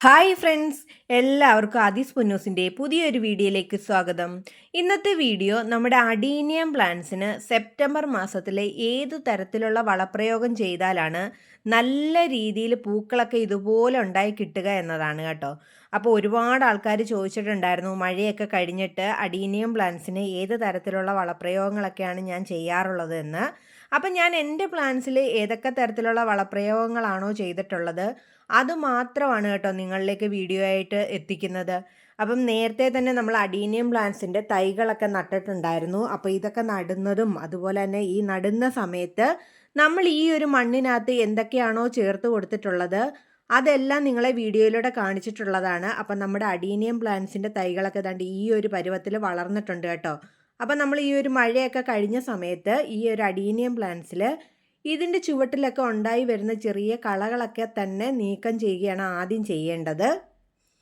Hi friends എല്ലാവർക്കും ആദിസ് പുന്നൂസിന്റെ പുതിയൊരു വീഡിയോയിലേക്ക് സ്വാഗതം. ഇന്നത്തെ വീഡിയോ നമ്മുടെ അഡീനിയം പ്ലാന്റ്സിന് സെപ്റ്റംബർ മാസത്തിലെ ഏത് തരത്തിലുള്ള വളപ്രയോഗം ചെയ്താലാണ് നല്ല രീതിയിൽ പൂക്കളൊക്കെ ഇതുപോലെ ഉണ്ടായി കിട്ടുക എന്നതാണ് കേട്ടോ. അപ്പോൾ ഒരുപാട് ആൾക്കാർ ചോദിച്ചിട്ടുണ്ടായിരുന്നു മഴയൊക്കെ കഴിഞ്ഞിട്ട് അഡീനിയം പ്ലാന്റ്സിന് ഏത് തരത്തിലുള്ള വളപ്രയോഗങ്ങളൊക്കെയാണ് ഞാൻ ചെയ്യാറുള്ളത് എന്ന്. അപ്പം ഞാൻ എന്റെ പ്ലാൻസിൽ ഏതൊക്കെ തരത്തിലുള്ള വളപ്രയോഗങ്ങളാണോ ചെയ്തിട്ടുള്ളത് അത് മാത്രമാണ് കേട്ടോ നിങ്ങളിലേക്ക് വീഡിയോ ആയിട്ട് എത്തിക്കുന്നത്. അപ്പം നേരത്തെ തന്നെ നമ്മൾ അഡീനിയം പ്ലാന്റ്സിന്റെ തൈകളൊക്കെ നട്ടിട്ടുണ്ടായിരുന്നു. അപ്പോൾ ഇതൊക്കെ നടുന്നതും അതുപോലെ തന്നെ ഈ നടുന്ന സമയത്ത് നമ്മൾ ഈ ഒരു മണ്ണിനകത്ത് എന്തൊക്കെയാണോ ചേർത്ത് കൊടുത്തിട്ടുള്ളത് അതെല്ലാം നിങ്ങളെ വീഡിയോയിലൂടെ കാണിച്ചിട്ടുള്ളതാണ്. അപ്പം നമ്മുടെ അഡീനിയം പ്ലാന്റ്സിന്റെ തൈകളൊക്കെ ദാണ്ട് ഈ ഒരു പരുവത്തിൽ വളർന്നിട്ടുണ്ട് കേട്ടോ. അപ്പം നമ്മൾ ഈ ഒരു മഴയൊക്കെ കഴിഞ്ഞ സമയത്ത് ഈ ഒരു അഡീനിയം പ്ലാന്റ്സിൽ ഇതിന്റെ ചുവട്ടിലൊക്കെ ഉണ്ടായി വരുന്ന ചെറിയ കളകളൊക്കെ തന്നെ നീക്കം ചെയ്യുകയാണ് ആദ്യം ചെയ്യേണ്ടത്.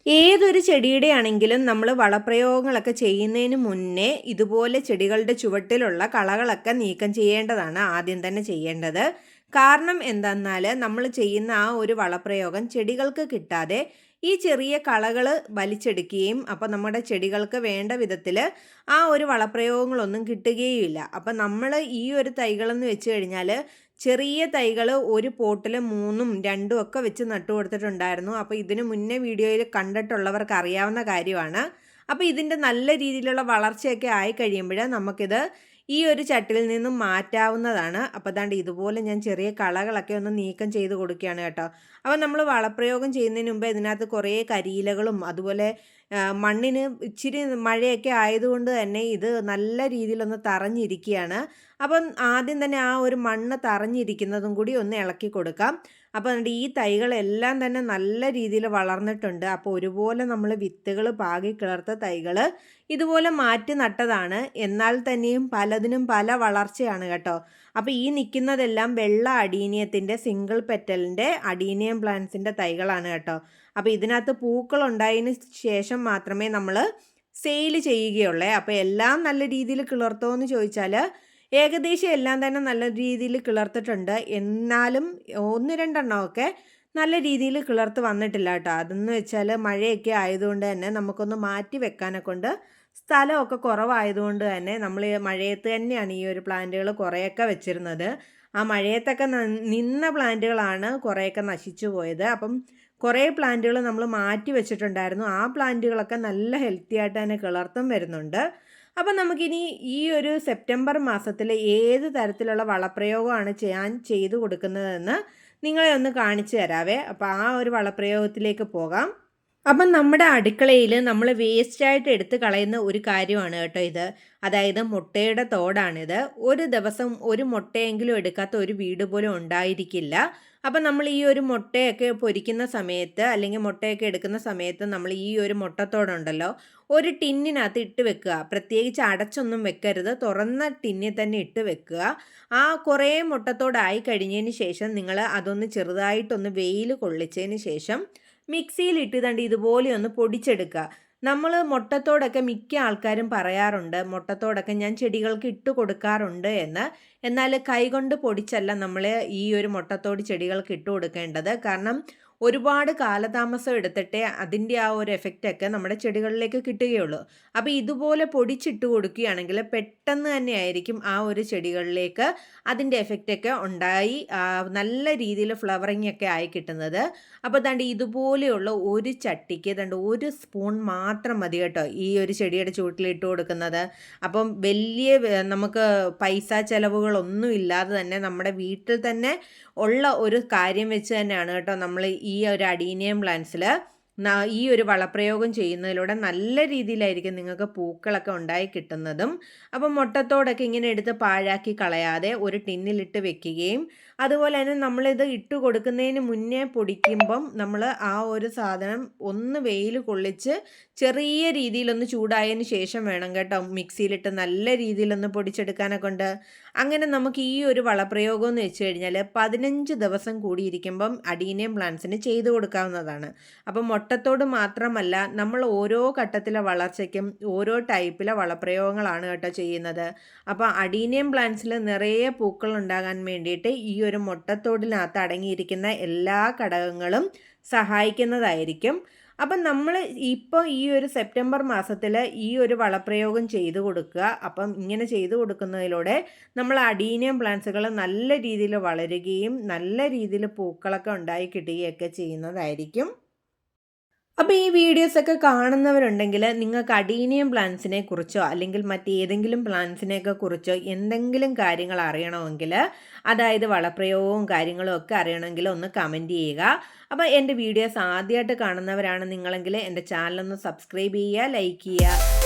ഏതൊരു ചെടിയുടെ ആണെങ്കിലും നമ്മൾ വളപ്രയോഗങ്ങളൊക്കെ ചെയ്യുന്നതിന് മുന്നേ ഇതുപോലെ ചെടികളുടെ ചുവട്ടിലുള്ള കളകളൊക്കെ നീക്കം ചെയ്യേണ്ടതാണ് ആദ്യം തന്നെ ചെയ്യേണ്ടത്. കാരണം എന്തെന്നാൽ നമ്മൾ ചെയ്യുന്ന ആ ഒരു വളപ്രയോഗം ചെടികൾക്ക് കിട്ടാതെ ഈ ചെറിയ കളകൾ വലിച്ചെടുക്കുകയും അപ്പോൾ നമ്മുടെ ചെടികൾക്ക് വേണ്ട വിധത്തിൽ ആ ഒരു വളപ്രയോഗങ്ങളൊന്നും കിട്ടുകയുമില്ല. അപ്പം നമ്മൾ ഈ ഒരു തൈകളെന്ന് വെച്ച് കഴിഞ്ഞാൽ ചെറിയ തൈകൾ ഒരു പോട്ടിൽ മൂന്നും രണ്ടും ഒക്കെ വെച്ച് നട്ടു കൊടുത്തിട്ടുണ്ടായിരുന്നു. അപ്പോൾ ഇതിന് മുന്നേ വീഡിയോയിൽ കണ്ടിട്ടുള്ളവർക്ക് അറിയാവുന്ന കാര്യമാണ്. അപ്പോൾ ഇതിന്റെ നല്ല രീതിയിലുള്ള വളർച്ചയൊക്കെ ആയി കഴിയുമ്പോൾ നമുക്കിത് ഈ ഒരു ചട്ടിൽ നിന്നും മാറ്റാവുന്നതാണ്. അപ്പോൾ അതാണ്ട് ഇതുപോലെ ഞാൻ ചെറിയ കളകളൊക്കെ ഒന്ന് നീക്കം ചെയ്ത് കൊടുക്കുകയാണ് കേട്ടോ. അപ്പോൾ നമ്മൾ വളപ്രയോഗം ചെയ്യുന്നതിന് മുമ്പ് ഇതിനകത്ത് കുറേ കരിയിലകളും അതുപോലെ മണ്ണിന് ഇച്ചിരി മഴയൊക്കെ ആയതുകൊണ്ട് തന്നെ ഇത് നല്ല രീതിയിലൊന്ന് തറഞ്ഞിരിക്കുകയാണ്. അപ്പം ആദ്യം തന്നെ ആ ഒരു മണ്ണ് തറഞ്ഞിരിക്കുന്നതും കൂടി ഒന്ന് ഇളക്കി കൊടുക്കാം. അപ്പോൾ എന്നിട്ട് ഈ തൈകളെല്ലാം തന്നെ നല്ല രീതിയിൽ വളർന്നിട്ടുണ്ട്. അപ്പോൾ ഒരുപോലെ നമ്മൾ വിത്തുകൾ പാകി കിളർത്ത തൈകൾ ഇതുപോലെ മാറ്റി നട്ടതാണ്. എന്നാൽ തന്നെയും പലതിനും പല വളർച്ചയാണ് കേട്ടോ. അപ്പോൾ ഈ നിൽക്കുന്നതെല്ലാം വെള്ള അടീനിയത്തിന്റെ സിംഗിൾ പെറ്റലിന്റെ അടീനിയം പ്ലാന്റ്സിന്റെ തൈകളാണ് കേട്ടോ. അപ്പോൾ ഇതിനകത്ത് പൂക്കൾ ഉണ്ടായതിന് ശേഷം മാത്രമേ നമ്മൾ സെയിൽ ചെയ്യുകയുള്ളേ. അപ്പോൾ എല്ലാം നല്ല രീതിയിൽ കിളർത്തോ എന്ന് ചോദിച്ചാൽ ഏകദേശം എല്ലാം തന്നെ നല്ല രീതിയിൽ കിളർത്തിട്ടുണ്ട്. എന്നാലും ഒന്ന് രണ്ടെണ്ണമൊക്കെ നല്ല രീതിയിൽ കിളർത്ത് വന്നിട്ടില്ല കേട്ടോ. അതെന്ന് വെച്ചാൽ മഴയൊക്കെ ആയതുകൊണ്ട് തന്നെ നമുക്കൊന്ന് മാറ്റി വെക്കാനെ കൊണ്ട് സ്ഥലമൊക്കെ കുറവായതുകൊണ്ട് തന്നെ നമ്മൾ മഴയത്ത് തന്നെയാണ് ഈ ഒരു പ്ലാന്റുകൾ കുറേയൊക്കെ വെച്ചിരുന്നത്. ആ മഴയത്തൊക്കെ നിന്ന പ്ലാന്റുകളാണ് കുറേയൊക്കെ നശിച്ചു പോയത്. അപ്പം കുറേ പ്ലാന്റുകൾ നമ്മൾ മാറ്റി വെച്ചിട്ടുണ്ടായിരുന്നു. ആ പ്ലാന്റുകളൊക്കെ നല്ല ഹെൽത്തി ആയിട്ട് തന്നെ കിളർത്തും വരുന്നുണ്ട്. അപ്പം നമുക്കിനി ഈ ഒരു സെപ്റ്റംബർ മാസത്തിൽ ഏത് തരത്തിലുള്ള വളപ്രയോഗമാണ് ഞാൻ ചെയ്തു കൊടുക്കുന്നതെന്ന് നിങ്ങളെ ഒന്ന് കാണിച്ചു തരാവേ. അപ്പോൾ ആ ഒരു വളപ്രയോഗത്തിലേക്ക് പോകാം. അപ്പം നമ്മുടെ അടുക്കളയിൽ നമ്മൾ വേസ്റ്റായിട്ട് എടുത്ത് കളയുന്ന ഒരു കാര്യമാണ് കേട്ടോ ഇത്. അതായത് മുട്ടയുടെ തോടാണിത്. ഒരു ദിവസം ഒരു മുട്ടയെങ്കിലും എടുക്കാത്ത ഒരു വീട് പോലും ഉണ്ടായിരിക്കില്ല. അപ്പം നമ്മൾ ഈ ഒരു മുട്ടയൊക്കെ പൊരിക്കുന്ന സമയത്ത് അല്ലെങ്കിൽ മുട്ടയൊക്കെ എടുക്കുന്ന സമയത്ത് നമ്മൾ ഈ ഒരു മുട്ടത്തോടുണ്ടല്ലോ ഒരു ടിന്നിനകത്ത് ഇട്ട് വെക്കുക. പ്രത്യേകിച്ച് അടച്ചൊന്നും വെക്കരുത്. തുറന്ന ടിന്നിൽ തന്നെ ഇട്ട് വെക്കുക. ആ കുറേ മുട്ടത്തോടായി കഴിഞ്ഞതിന് ശേഷം നിങ്ങൾ അതൊന്ന് ചെറുതായിട്ടൊന്ന് വെയിൽ കൊള്ളിച്ചതിന് ശേഷം മിക്സിയിൽ ഇട്ട് തണ്ട് ഇതുപോലെ ഒന്ന് പൊടിച്ചെടുക്കുക. നമ്മൾ മുട്ടത്തോടൊക്കെ മിക്ക ആൾക്കാരും പറയാറുണ്ട് മുട്ടത്തോടൊക്കെ ഞാൻ ചെടികൾക്ക് ഇട്ട് കൊടുക്കാറുണ്ട് എന്ന്. എന്നാൽ കൈകൊണ്ട് പൊടിച്ചല്ല നമ്മൾ ഈ ഒരു മുട്ടത്തോട് ചെടികൾക്ക് ഇട്ട് കൊടുക്കേണ്ടത്. കാരണം ഒരുപാട് കാലതാമസം എടുത്തിട്ടേ അതിന്റെ ആ ഒരു എഫക്റ്റൊക്കെ നമ്മുടെ ചെടികളിലേക്ക് കിട്ടുകയുള്ളൂ. അപ്പോൾ ഇതുപോലെ പൊടിച്ചിട്ട് കൊടുക്കുകയാണെങ്കിൽ പെട്ടെന്ന് തന്നെ ആയിരിക്കും ആ ഒരു ചെടികളിലേക്ക് അതിന്റെ എഫക്റ്റൊക്കെ ഉണ്ടായി നല്ല രീതിയിൽ ഫ്ലവറിങ് ഒക്കെ ആയി കിട്ടുന്നത്. അപ്പോൾ ദണ്ട് ഇതുപോലെയുള്ള ഒരു ചട്ടിക്ക് ദണ്ട് ഒരു സ്പൂൺ മാത്രം മതി കേട്ടോ ഈ ഒരു ചെടിയുടെ ചുവട്ടിലിട്ട് കൊടുക്കുന്നത്. അപ്പം വലിയ നമുക്ക് പൈസ ചിലവുകളൊന്നും ഇല്ലാതെ തന്നെ നമ്മുടെ വീട്ടിൽ തന്നെ ഉള്ള ഒരു കാര്യം വെച്ച് തന്നെയാണ് കേട്ടോ നമ്മൾ ഈ ഒരു അഡീനിയം പ്ലാന്റ്സിൽ ഈ ഒരു വളപ്രയോഗം ചെയ്യുന്നതിലൂടെ നല്ല രീതിയിലായിരിക്കും നിങ്ങൾക്ക് പൂക്കളൊക്കെ ഉണ്ടായി കിട്ടുന്നതും. അപ്പം മുട്ടത്തോടൊക്കെ ഇങ്ങനെ എടുത്ത് പാഴാക്കി കളയാതെ ഒരു ടിന്നിലിട്ട് വെക്കുകയും അതുപോലെ തന്നെ നമ്മളിത് ഇട്ട് കൊടുക്കുന്നതിന് മുന്നേ പൊടിക്കുമ്പം നമ്മൾ ആ ഒരു സാധനം ഒന്ന് വെയിൽ കൊള്ളിച്ച് ചെറിയ രീതിയിലൊന്ന് ചൂടായതിന് ശേഷം വേണം കേട്ടോ മിക്സിയിലിട്ട് നല്ല രീതിയിലൊന്ന് പൊടിച്ചെടുക്കാനൊക്കെ ഉണ്ട്. അങ്ങനെ നമുക്ക് ഈ ഒരു വളപ്രയോഗം എന്ന് വെച്ച് കഴിഞ്ഞാൽ പതിനഞ്ച് ദിവസം കൂടിയിരിക്കുമ്പം അഡീനിയം പ്ലാന്റ്സിന് ചെയ്തു കൊടുക്കാവുന്നതാണ്. അപ്പം മുട്ടത്തോട് മാത്രമല്ല നമ്മൾ ഓരോ ഘട്ടത്തിലെ വളർച്ചയ്ക്കും ഓരോ ടൈപ്പിലെ വളപ്രയോഗങ്ങളാണ് കേട്ടോ ചെയ്യുന്നത്. അപ്പോൾ അഡീനിയം പ്ലാന്റ്സിൽ നിറയെ പൂക്കൾ ഉണ്ടാകാൻ വേണ്ടിയിട്ട് ഈ ഒരു മുട്ടത്തോടിനകത്ത് അടങ്ങിയിരിക്കുന്ന എല്ലാ ഘടകങ്ങളും സഹായിക്കുന്നതായിരിക്കും. അപ്പം നമ്മൾ ഇപ്പോൾ ഈ ഒരു സെപ്റ്റംബർ മാസത്തിൽ ഈ ഒരു വളപ്രയോഗം ചെയ്തു കൊടുക്കുക. അപ്പം ഇങ്ങനെ ചെയ്തു കൊടുക്കുന്നതിലൂടെ നമ്മൾ അഡീനിയം പ്ലാന്റ്സുകൾ നല്ല രീതിയിൽ വളരുകയും നല്ല രീതിയിൽ പൂക്കളൊക്കെ ഉണ്ടായി കിട്ടുകയൊക്കെ ചെയ്യുന്നതായിരിക്കും. അപ്പോൾ ഈ വീഡിയോസൊക്കെ കാണുന്നവരുണ്ടെങ്കിൽ നിങ്ങൾക്ക് അഡീനിയം പ്ലാന്റ്സിനെ കുറിച്ചോ അല്ലെങ്കിൽ മറ്റേതെങ്കിലും പ്ലാന്റ്സിനെയൊക്കെ കുറിച്ചോ എന്തെങ്കിലും കാര്യങ്ങൾ അറിയണമെങ്കിൽ അതായത് വളപ്രയോഗവും കാര്യങ്ങളും ഒക്കെ അറിയണമെങ്കിൽ ഒന്ന് കമന്റ് ചെയ്യുക. അപ്പോൾ എന്റെ വീഡിയോസ് ആദ്യമായിട്ട് കാണുന്നവരാണ് നിങ്ങളെങ്കിൽ എന്റെ ചാനലൊന്ന് സബ്സ്ക്രൈബ് ചെയ്യുക ലൈക്ക് ചെയ്യുക.